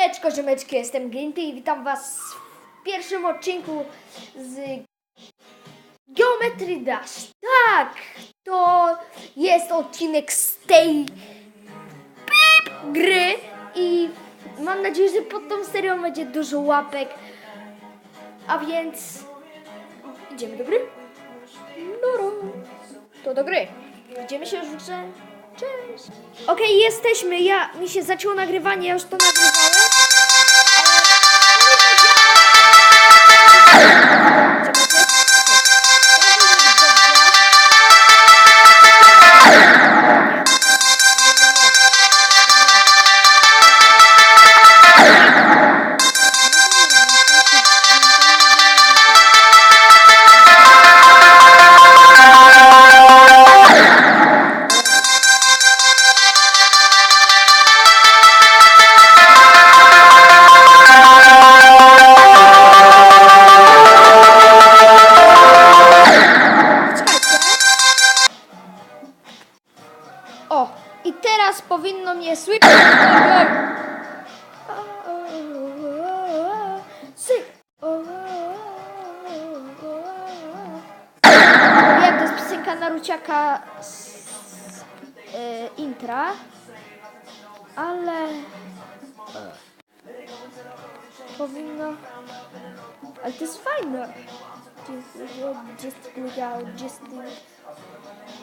Siemaneczko, ziomeczki, jestem Ginty i witam was w pierwszym odcinku z Geometry Dash. Tak, to jest odcinek z tej gry i mam nadzieję, że pod tą serią będzie dużo łapek. A więc idziemy do gry? No, to do gry. Widzimy się już w grze. Cześć. Okej, jesteśmy. Ja mi się zaczęło nagrywanie, ja już to nagrywałem. I teraz powinno mnie słychać. Wiem, to jest piosenka Naruciaka z e, intra, ale powinno, ale to jest fajne. Just, just, just, just, Live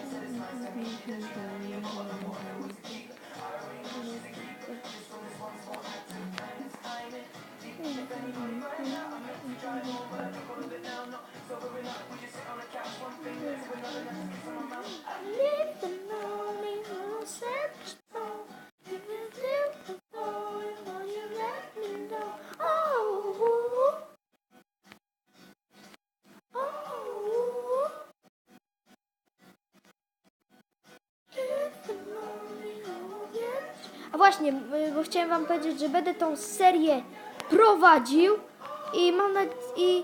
I'm going to keep Właśnie, y, bo chciałem wam powiedzieć, że będę tą serię prowadził i mam na, i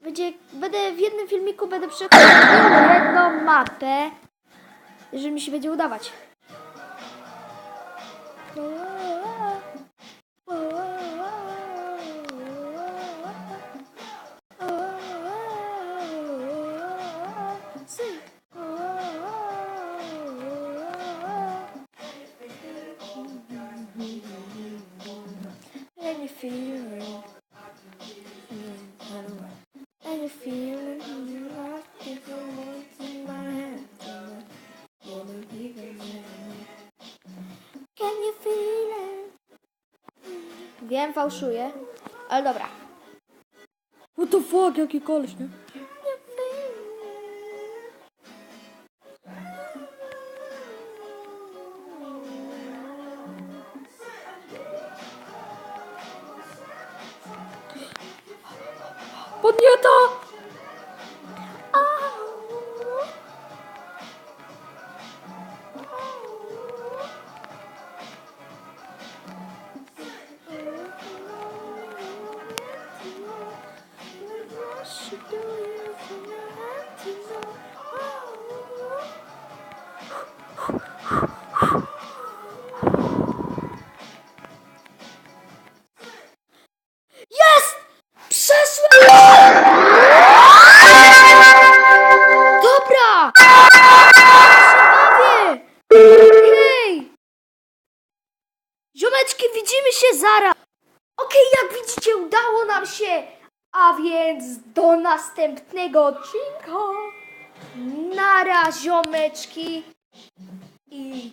będzie, będę w jednym filmiku będę przechodził jedną mapę, jeżeli mi się będzie udawać. And Wiem, fałszuję, ale dobra. What the fuck, jaki koleś, nie? Podnieta! Dobra! Zabawię! Hej! Ziomeczki, widzimy się zaraz! Okej, jak widzicie, udało nam się! A więc do następnego odcinka! Nara, ziomeczki! I,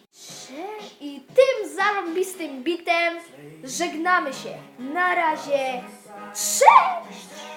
I tym zarąbistym bitem żegnamy się. Na razie. Cześć!